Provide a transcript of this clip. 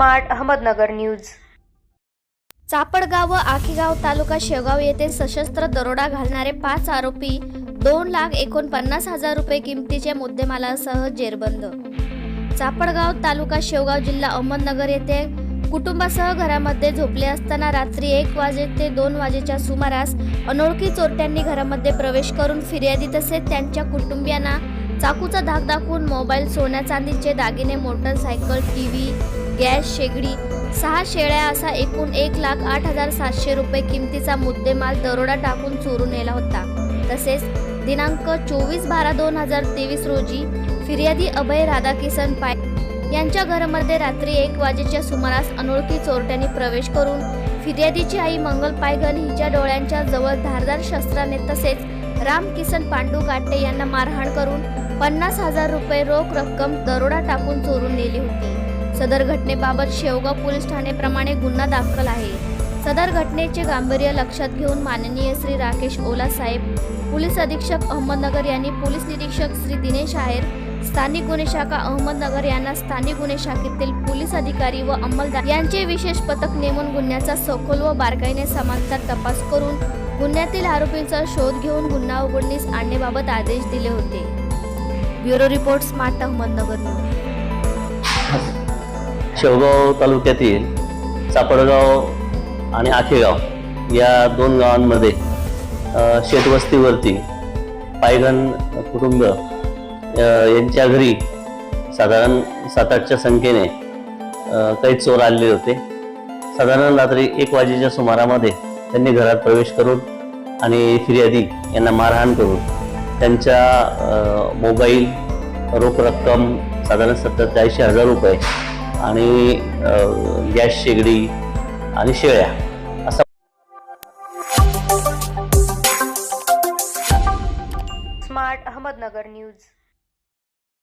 Smart Ahmednagar news. चापडगाव व आखेगाव तालुका शेवगाव येथे सशस्त्र दरोडा घालणारे पाच आरोपी दोन लाख एकोणपन्नास हजार रुपये किमतीच्या मुद्देमालासह जेरबंद. चापडगाव तालुका शेवगाव जिल्हा अहमदनगर येथे कुटुंबासह घरामध्ये झोपले असताना रात्री एक वाजे ते दोन वाजेच्या सुमारास अनोळखी चोरट्यांनी घरामध्ये प्रवेश करून फिर्यादी तसेच त्यांच्या कुटुंबियांना चाकूचा धाक दाखवून मोबाईल सोन्या चांदीचे दागिने मोटरसायकल टी व्ही गॅस शेगडी सहा शेळ्या असा एकूण एक लाख आठ हजार सातशे रुपये किमतीचा मुद्देमाल दरोडा टाकून चोरून नेला होता. तसेच दिनांक चोवीस बारा दोन हजार तेवीस रोजी फिर्यादी अभय राधाकिसन पाय यांच्या घरामध्ये रात्री एक वाजेच्या सुमारास अनोळखी चोरट्यांनी प्रवेश करून फिर्यादीची आई मंगल पायगन हिच्या डोळ्यांच्या जवळ धारदार शस्त्राने तसेच राम किसन पांडू गाटे यांना मारहाण करून पन्नास हजार रुपये रोख रक्कम दरोडा टाकून चोरून नेली होती. सदर घटनेबाबत शेवगाव पोलीस ठाणेप्रमाणे गुन्हा दाखल आहे. सदर घटनेचे गांभीर्य लक्षात घेऊन माननीय श्री राकेश ओला साहेब पोलीस अधीक्षक अहमदनगर यांनी पोलीस निरीक्षक श्री दिनेश आहेर स्थानिक गुन्हे शाखा अहमदनगर यांना स्थानिक गुन्हे शाखेतील पोलीस अधिकारी व अंमलदार यांचे विशेष पथक नेमून गुन्ह्याचा सखोल व बारकाईने समांतर तपास करून गुन्ह्यातील आरोपींचा शोध घेऊन गुन्हा उघडणीस आणण्याबाबत आदेश दिले होते. Bureau report smart Ahmednagar Shevgaon तालुक्यातील चापडगाव आणि आखेगाव या दोन गावांमध्ये शेतवस्तीवरती पायघन कुटुंब यांच्या घरी साधारण सात आठच्या संख्येने काही चोर आलेले होते. साधारण रात्री एक वाजेच्या सुमारामध्ये त्यांनी घरात प्रवेश करून आणि फिर्यादी यांना मारहाण करून त्यांच्या मोबाईल रोख रक्कम साधारण सत्तर हजार रुपये आणि गॅस शेगडी आणि शेळ्या असा स्मार्ट अहमदनगर न्यूज.